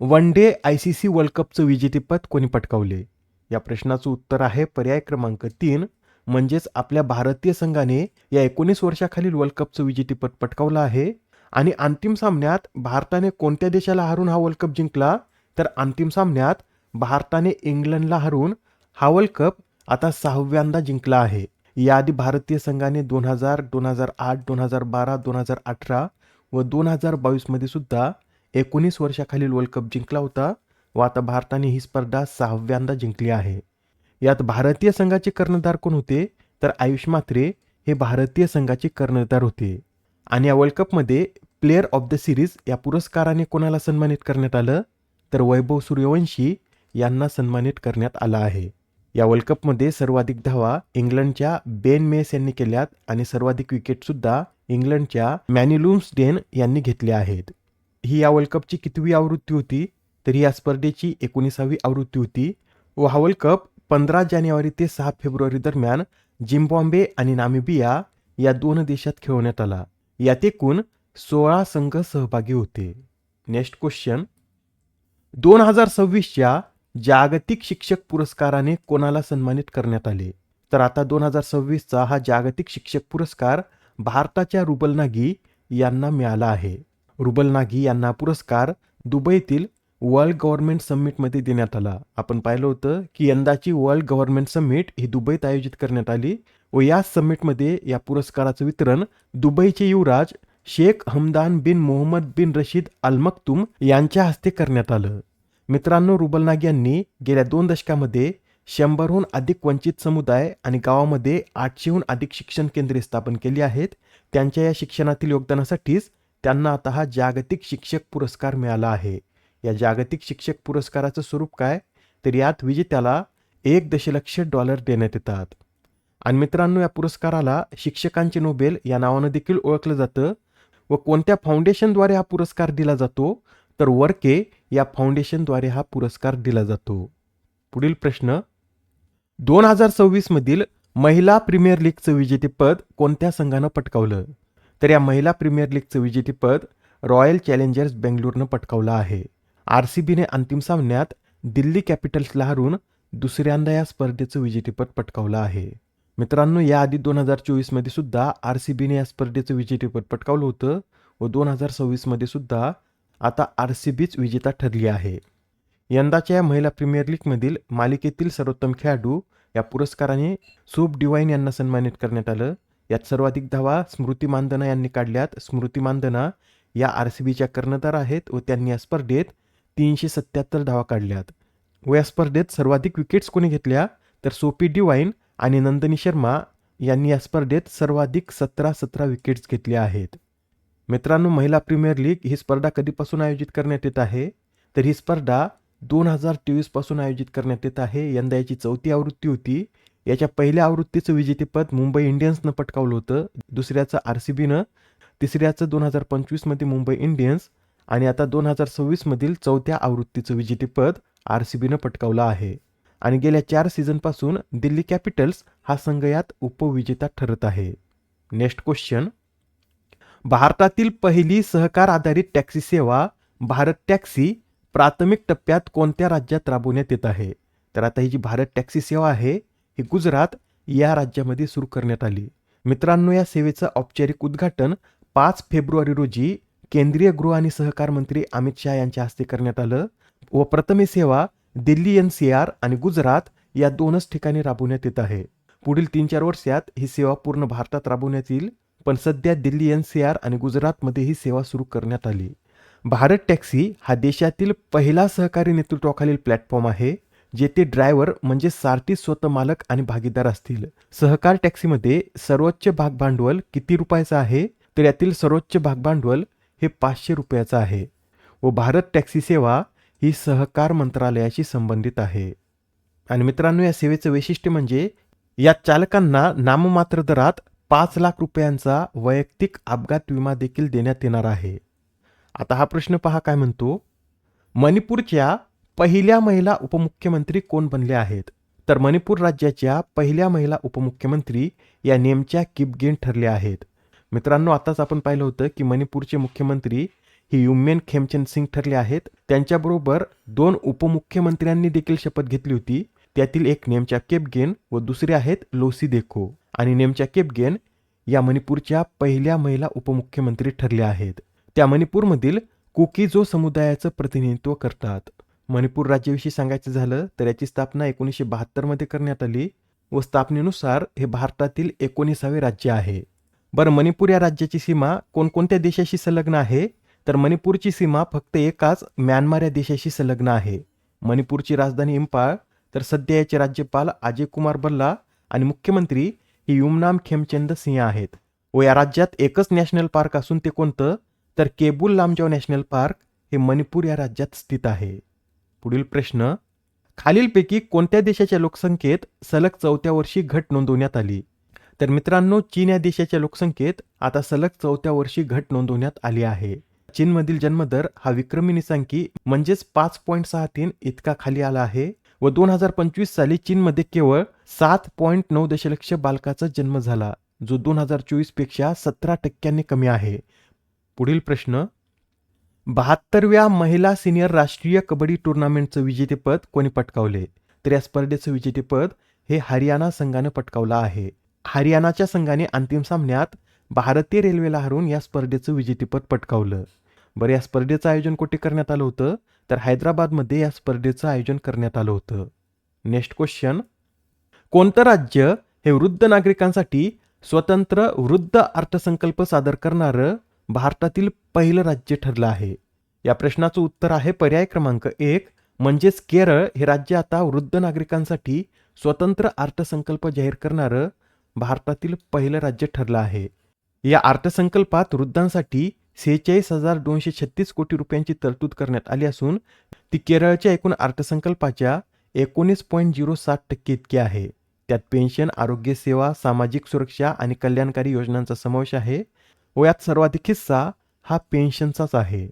one day I C C world कपचं विजेतेपद कोणी पटकावले? या प्रश्नाचं उत्तर आहे पर्याय क्रमांक तीन म्हणजेच आपल्या भारतीय संघाने या एकोणीस वर्षाखालील वर्ल्ड कपचं विजेतेपद पटकावलं आहे. आणि अंतिम सामन्यात भारताने कोणत्या देशाला हरून हा वर्ल्ड कप जिंकला? तर अंतिम सामन्यात भारताने इंग्लंडला हरून हा वर्ल्ड कप आता सहाव्यांदा जिंकला आहे. याआधी भारतीय संघाने दोन हजार दोन हजार आठ दोन हजार बारा दोन हजार अठरा व दोन हजार बावीसमध्ये सुद्धा एकोणीस वर्षाखालील वर्ल्ड कप जिंकला होता व आता भारताने ही स्पर्धा सहाव्यांदा जिंकली आहे. यात भारतीय संघाचे कर्णधार कोण होते? तर आयुष मात्रे हे भारतीय संघाचे कर्णधार होते. आणि या वर्ल्ड कपमध्ये प्लेअर ऑफ द सिरीज या पुरस्काराने कोणाला सन्मानित करण्यात आलं? तर वैभव सूर्यवंशी यांना सन्मानित करण्यात आलं आहे. या वर्ल्ड कपमध्ये सर्वाधिक धावा इंग्लंडच्या बेन मेस यांनी केल्यात आणि सर्वाधिक विकेटसुद्धा इंग्लंडच्या मॅन्युलुम्सडेन यांनी घेतल्या आहेत. ही या वर्ल्ड कपची कितवी आवृत्ती होती? तर या स्पर्धेची एकोणीसावी आवृत्ती होती. व हा वर्ल्ड कप पंधरा जानेवारी ते सहा फेब्रुवारी दरम्यान जिम्बॉम्बे आणि नामिबिया या दोन देशात खेळवण्यात आला. यात एकूण सोळा संघ सहभागी होते. नेक्स्ट क्वेश्चन दोन हजार सव्वीसच्या जागतिक शिक्षक पुरस्काराने कोणाला सन्मानित करण्यात आले? तर आता दोन हजार सव्वीसचा हा जागतिक शिक्षक पुरस्कार भारताच्या रुबल नागी यांना मिळाला आहे. रुबल नागी यांना पुरस्कार दुबईतील वर्ल्ड गव्हर्नमेंट समिटमध्ये देण्यात आला. आपण पाहिलं होतं की यंदाची वर्ल्ड गव्हर्नमेंट समिट ही दुबईत आयोजित करण्यात आली व या समिटमध्ये या पुरस्काराचं वितरण दुबईचे युवराज शेख हमदान बिन मोहम्मद बिन रशीद अल मक्तूम यांच्या हस्ते करण्यात आलं. मित्रांनो रुबल नाग यांनी गेल्या दोन दशकामध्ये शंभरहून अधिक वंचित समुदाय आणि गावामध्ये आठशेहून अधिक शिक्षण केंद्रे स्थापन केली आहेत. त्यांच्या या शिक्षणातील योगदानासाठीच त्यांना आता हा जागतिक शिक्षक पुरस्कार मिळाला आहे. या जागतिक शिक्षक पुरस्काराचं स्वरूप काय? तर यात विजेत्याला एक दशलक्ष डॉलर देण्यात येतात. आणि मित्रांनो या पुरस्काराला शिक्षकांचे नोबेल या नावानं देखील ओळखलं जातं व कोणत्या फाउंडेशनद्वारे हा पुरस्कार दिला जातो? तर वर्के या फाउंडेशनद्वारे हा पुरस्कार दिला जातो. पुढील प्रश्न. दोन हजार सव्वीसमधील महिला प्रीमियर लीगचं विजेतेपद कोणत्या संघानं पटकावलं? तर या महिला प्रीमियर लीगचं विजेतेपद रॉयल चॅलेंजर्स बेंगलोरनं पटकावलं आहे. आर सी बीने अंतिम सामन्यात दिल्ली कॅपिटल्सला हरून दुसऱ्यांदा या स्पर्धेचं विजेतेपद पटकावलं आहे. मित्रांनो याआधी दोन हजार चोवीसमध्ये सुद्धा आर सी बीने या स्पर्धेचं विजेतेपद पटकावलं होतं व दोन हजार सव्वीसमध्ये सुद्धा आता आर सी बीच विजेता ठरली आहे. यंदाच्या या महिला प्रीमियर लीगमधील मालिकेतील सर्वोत्तम खेळाडू या पुरस्काराने सूप डिवाईन यांना सन्मानित करण्यात आलं. यात सर्वाधिक धावा स्मृती मानधना यांनी काढल्यात. स्मृती मानधना या आर सी बीच्या कर्णधार आहेत व त्यांनी या स्पर्धेत तीनशे सत्याहत्तर धावा काढल्यात. व या स्पर्धेत सर्वाधिक विकेट्स कोणी घेतल्या? तर सोपी डिवाईन आणि नंदनी शर्मा यांनी या स्पर्धेत सर्वाधिक सतरा सतरा विकेट्स घेतल्या आहेत. मित्रांनो महिला प्रीमियर लीग ही स्पर्धा कधीपासून आयोजित करण्यात येत आहे? तर ही स्पर्धा दोन हजार तेवीसपासून आयोजित करण्यात येत आहे. यंदा याची चौथी आवृत्ती होती. याच्या पहिल्या आवृत्तीचं विजेतेपद मुंबई इंडियन्सनं पटकावलं होतं. दुसऱ्याचं आर सी बीनं तिसऱ्याचं दोन हजार पंचवीसमध्ये मुंबई इंडियन्स आणि आता दोन हजार सव्वीसमधील चौथ्या आवृत्तीचं विजेतेपद आर सी बीनं पटकावलं आहे. आणि गेल्या चार सीझनपासून दिल्ली कॅपिटल्स हा संघ यात उपविजेता ठरत आहे. Next question. भारतातील पहिली सहकार आधारित टॅक्सी सेवा भारत टॅक्सी प्राथमिक टप्प्यात कोणत्या राज्यात राबवण्यात येत आहे? तर आता ही जी भारत टॅक्सी सेवा आहे ही गुजरात या राज्यामध्ये सुरू करण्यात आली. मित्रांनो या सेवेचं औपचारिक उद्घाटन पाच फेब्रुवारी रोजी केंद्रीय गृह आणि सहकार मंत्री अमित शहा यांच्या हस्ते करण्यात आलं व प्रथम ही सेवा दिल्ली एन सी आर आणि गुजरात या दोनच ठिकाणी राबवण्यात येत आहे. पुढील तीन चार वर्षात ही सेवा पूर्ण भारतात राबवण्यात येईल पण सध्या दिल्ली एन सी आर आणि गुजरातमध्ये ही सेवा सुरू करण्यात आली. भारत टॅक्सी हा देशातील पहिला सहकारी नेतृत्वाखालील प्लॅटफॉर्म आहे. जेथे ड्रायव्हर म्हणजे सारथी स्वतः मालक आणि भागीदार असतील. सहकार टॅक्सीमध्ये सर्वोच्च भाग भांडवल किती रुपयाचं आहे? तर यातील सर्वोच्च भाग भांडवल हे पाचशे रुपयाचं आहे व भारत टॅक्सी सेवा ही सहकार मंत्रालयाशी संबंधित आहे. आणि मित्रांनो या सेवेचं वैशिष्ट्य म्हणजे या चालकांना नाममात्र दरात पाच लाख रुपयांचा वैयक्तिक अपघात विमा देखील देण्यात येणार आहे. आता हा प्रश्न पहा काय म्हणतो? मणिपूरच्या पहिल्या महिला उपमुख्यमंत्री कोण बनल्या आहेत? तर मणिपूर राज्याच्या पहिल्या महिला उपमुख्यमंत्री या नेमच्या किपगेन ठरल्या आहेत. मित्रांनो आताच आपण पाहिलं होतं की मणिपूरचे मुख्यमंत्री ही युमेन खेमचंद सिंग ठरले आहेत. त्यांच्याबरोबर दोन उपमुख्यमंत्र्यांनी देखील शपथ घेतली होती. त्यातील एक नेमच्या केपगेन व दुसरे आहेत लोसी देखो. आणि नेमच्या केपगेन या मणिपूरच्या पहिल्या महिला उपमुख्यमंत्री ठरल्या आहेत. त्या मणिपूरमधील कुकीजो समुदायाचं प्रतिनिधित्व करतात. मणिपूर राज्याविषयी सांगायचं झालं तर याची स्थापना एकोणीसशे बहात्तरमध्ये करण्यात आली व स्थापनेनुसार हे भारतातील एकोणीसावे राज्य आहे. बरं मणिपूर या राज्याची सीमा कोणकोणत्या देशाशी संलग्न आहे? तर मणिपूरची सीमा फक्त एकाच म्यानमार या देशाशी संलग्न आहे. मणिपूरची राजधानी इम्पाळ तर सध्या याचे राज्यपाल अजय कुमार बल्ला आणि मुख्यमंत्री हे युमनाम खेमचंद सिंह आहेत. व या राज्यात एकच नॅशनल पार्क असून ते कोणतं? तर केबुल लामजाव नॅशनल पार्क हे मणिपूर या राज्यात स्थित आहे. पुढील प्रश्न खालीलपैकी कोणत्या देशाच्या लोकसंख्येत सलग चौथ्या वर्षी घट नोंदवण्यात आली? तर मित्रांनो चीन या देशाच्या लोकसंख्येत आता सलग चौथ्या वर्षी घट नोंदवण्यात आली आहे. चीनमधील जन्मदर हा विक्रमी निसांकी म्हणजेच पाच पॉईंट सहा तीन इतका खाली आला आहे व दोन हजार पंचवीस साली चीनमध्ये केवळ सात पॉईंट नऊ दशलक्ष बालकाचा जन्म झाला जो दोन हजार चोवीसपेक्षा सतरा टक्क्यांनी कमी आहे. पुढील प्रश्न बहात्तरव्या महिला सिनियर राष्ट्रीय कबड्डी टुर्नामेंटचं विजेतेपद कोणी पटकावले? तर या स्पर्धेचं विजेतेपद हे हरियाणा संघानं पटकावलं आहे. हरियाणाच्या संघाने अंतिम सामन्यात भारतीय रेल्वेला हरवून या स्पर्धेचं विजेतेपद पटकावलं. बरं या स्पर्धेचं आयोजन कुठे करण्यात आलं होतं? तर हैदराबादमध्ये या स्पर्धेचं आयोजन करण्यात आलं होतं. Next question. कोणतं राज्य हे वृद्ध नागरिकांसाठी स्वतंत्र वृद्ध अर्थसंकल्प सादर करणारं? भारतातील पहिलं राज्य ठरलं आहे. या प्रश्नाचं उत्तर आहे पर्याय क्रमांक एक म्हणजेच केरळ हे राज्य आता वृद्ध नागरिकांसाठी स्वतंत्र अर्थसंकल्प जाहीर करणारं भारतातील पहिलं राज्य ठरलं आहे. या अर्थसंकल्पात वृद्धांसाठी सेहेचाळीस हजार दोनशे छत्तीस कोटी रुपयांची तरतूद करण्यात आली असून ती केरळच्या एकूण अर्थसंकल्पाच्या एकोणीस पॉईंट झिरो सात टक्के इतकी आहे. त्यात पेन्शन आरोग्य सेवा सामाजिक सुरक्षा आणि कल्याणकारी योजनांचा समावेश आहे. व यात सर्वाधिक हिस्सा हा पेन्शनचाच आहे.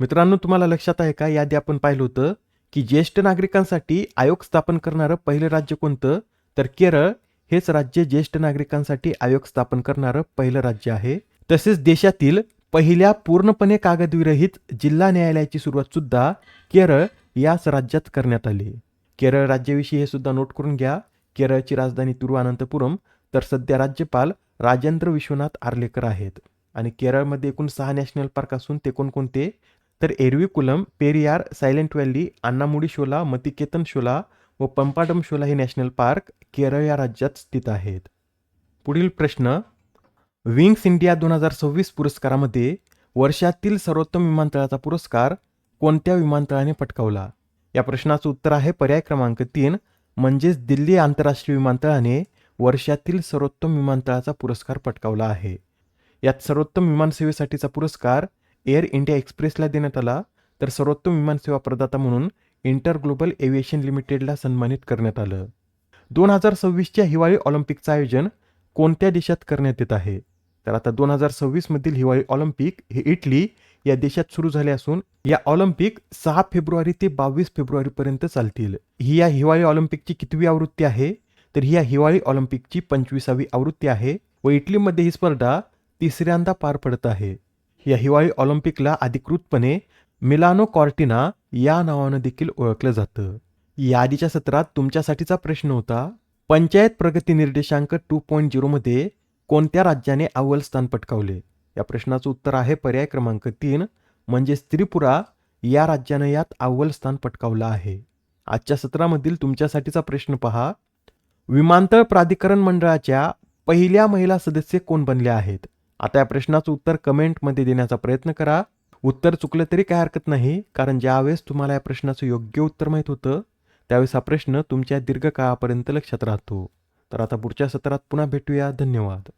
मित्रांनो तुम्हाला लक्षात आहे का? यादी आपण पाहिलं होतं की ज्येष्ठ नागरिकांसाठी आयोग स्थापन करणारं पहिलं राज्य कोणतं? तर केरळ हेच राज्य ज्येष्ठ नागरिकांसाठी आयोग स्थापन करणारं पहिलं राज्य आहे. तसेच देशातील पहिल्या पूर्णपणे कागदविरहित जिल्हा न्यायालयाची सुरुवात सुद्धा केरळ याच राज्यात करण्यात आली. केरळ राज्याविषयी हे सुद्धा नोट करून घ्या. केरळची राजधानी तिरुअनंतपुरम तर सध्या राज्यपाल राजेंद्र विश्वनाथ आर्लेकर आहेत. आणि केरळमध्ये एकूण सहा नॅशनल पार्क असून ते कोणकोणते? तर एरविकुलम पेरियार सायलेंट व्हॅली अण्णामुडी शोला मतिकेतन शोला व पंपाडम शोला हे नॅशनल पार्क केरळ या राज्यात स्थित आहेत. पुढील प्रश्न विंग्स इंडिया दोन हजार सव्वीस पुरस्कारामध्ये वर्षातील सर्वोत्तम विमानतळाचा पुरस्कार कोणत्या विमानतळाने पटकावला? या प्रश्नाचं उत्तर आहे पर्याय क्रमांक तीन म्हणजेच दिल्ली आंतरराष्ट्रीय विमानतळाने वर्षातील सर्वोत्तम विमानतळाचा पुरस्कार पटकावला आहे. यात सर्वोत्तम विमानसेवेसाठीचा पुरस्कार एअर इंडिया एक्सप्रेसला देण्यात आला तर सर्वोत्तम विमानसेवा प्रदाता म्हणून इंटर ग्लोबल एव्हिएशन लिमिटेडला सन्मानित करण्यात आलं. दोन हजार सव्वीसच्या हिवाळी ऑलिम्पिकचं आयोजन कोणत्या देशात करण्यात येत आहे? तर आता दोन हजार सव्वीसमधील हिवाळी ऑलिम्पिक हे इटली या देशात सुरू झाले असून या ऑलिम्पिक सहा फेब्रुवारी ते बावीस फेब्रुवारीपर्यंत चालतील. ही या हिवाळी ऑलिम्पिकची कितवी आवृत्ती आहे? तर ही या हिवाळी ऑलिम्पिकची पंचवीसावी आवृत्ती आहे व इटलीमध्ये ही स्पर्धा तिसऱ्यांदा पार पडत आहे. या हिवाळी ऑलिम्पिकला अधिकृतपणे मिलानो कॉर्टिना या नावानं देखील ओळखलं जातं. या आधीच्या सत्रात तुमच्यासाठीचा प्रश्न होता पंचायत प्रगती निर्देशांक टू पॉईंट झिरोमध्ये कोणत्या राज्याने अव्वल स्थान पटकावले? या प्रश्नाचं उत्तर आहे पर्याय क्रमांक तीन म्हणजेच त्रिपुरा या राज्यानं यात अव्वल स्थान पटकावलं आहे. आजच्या सत्रामधील तुमच्यासाठीचा प्रश्न पहा विमानतळ प्राधिकरण मंडळाच्या पहिल्या महिला सदस्य कोण बनल्या आहेत? आता या प्रश्नाचं उत्तर कमेंटमध्ये देण्याचा प्रयत्न करा. उत्तर चुकलं तरी काय हरकत नाही कारण ज्यावेळेस तुम्हाला या प्रश्नाचं योग्य उत्तर माहीत होतं त्यावेळेस हा प्रश्न तुमच्या दीर्घकाळापर्यंत लक्षात राहतो. तर आता पुढच्या सत्रात पुन्हा भेटूया. धन्यवाद.